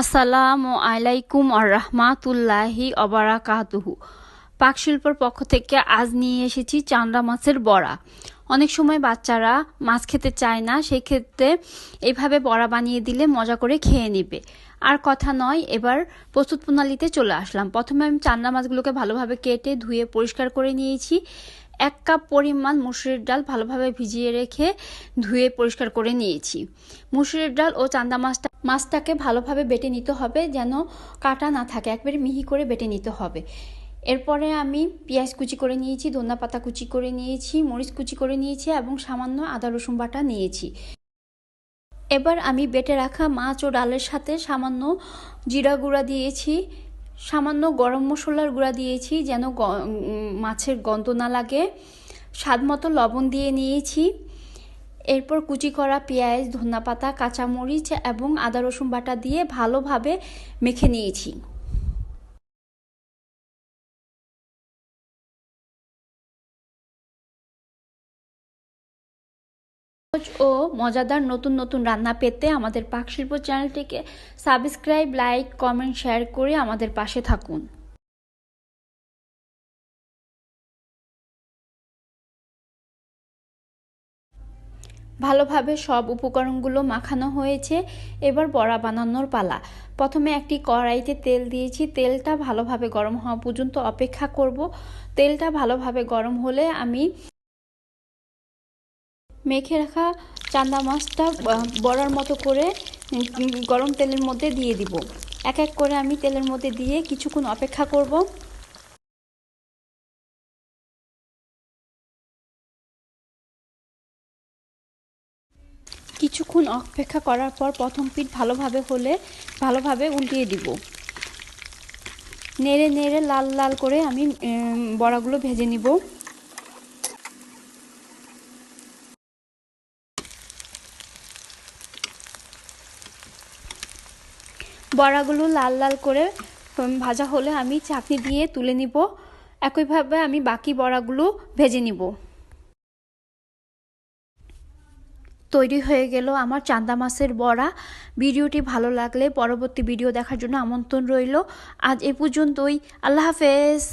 আসসালামু আলাইকুম আর রহমাতুল্লাহি অবরাকাতুহু পাক শিল্পর পক্ষ থেকে আজ নিয়ে এসেছি চান্ডা মাছের বড়া। অনেক সময় বাচ্চারা মাছ খেতে চায় না সেই ক্ষেত্রে এইভাবে বড়া বানিয়ে দিলে মজা করে খেয়ে নেবে। আর কথা নয়, এবার প্রস্তুত প্রণালীতে চলে আসলাম। প্রথমে আমি চান্ডা মাছগুলোকে ভালোভাবে কেটে ধুয়ে পরিষ্কার করে নিয়েছি। এক কাপ পরিমাণ মুসুরির ডাল ভালোভাবে ভিজিয়ে রেখে ধুয়ে পরিষ্কার করে নিয়েছি। মুসুরির ডাল ও চান্দা মাছটা মাছটাকে ভালোভাবে বেটে নিতে হবে যেন কাটা না থাকে, একবারে মিহি করে বেটে নিতে হবে। এরপরে আমি পেঁয়াজ কুচি করে নিয়েছি, ধন্যা পাতা কুচি করে নিয়েছি, মরিচ কুচি করে নিয়েছি এবং সামান্য আদা, রসুন বাটা নিয়েছি। এবার আমি বেটে রাখা মাছ ও ডালের সাথে সামান্য জিরা গুঁড়া দিয়েছি, সামান্য গরম মশলার গুঁড়া দিয়েছি যেন মাছের গন্ধ না লাগে। স্বাদ মতো লবণ দিয়ে নিয়েছি। এরপর কুচি করা পেঁয়াজ ধনা পাতা কাঁচামরিচ এবং আদা রসুন বাটা দিয়ে ভালোভাবে মেখে নিয়েছি। ও মজাদার নতুন নতুন রান্না পেতে আমাদের পাকশিল্প চ্যানেলটিকে সাবস্ক্রাইব, লাইক, কমেন্ট, শেয়ার করে আমাদের পাশে থাকুন। ভালোভাবে সব উপকরণগুলো মাখানো হয়েছে। এবার বড়া বানানোর পালা। প্রথমে একটি কড়াইতে তেল দিয়েছি। তেলটা ভালোভাবে গরম হওয়া পর্যন্ত অপেক্ষা করব। তেলটা ভালোভাবে গরম হলে আমি মেখে রাখা চান্দা মাছটা বড়ার মতো করে গরম তেলের মধ্যে দিয়ে দিব। এক এক করে আমি তেলের মধ্যে দিয়ে কিছুক্ষণ অপেক্ষা করব। কিছুক্ষণ অপেক্ষা করার পর প্রথম পিঠ ভালোভাবে হলে ভালোভাবে উল্টিয়ে দিব। নেড়ে নেড়ে লাল লাল করে আমি বড়াগুলো ভেজে নিব। বড়াগুলো লাল লাল করে ভাজা হলে আমি চাকনি দিয়ে তুলে নিব। একইভাবে আমি বাকি বড়াগুলো ভেজে নিব। তৈরি হয়ে গেল আমার চান্দা মাছের বড়া। ভিডিওটি ভালো লাগলে পরবর্তী ভিডিও দেখার জন্য আমন্ত্রণ রইল। আজ এ পর্যন্তই। আল্লাহ হাফেজ।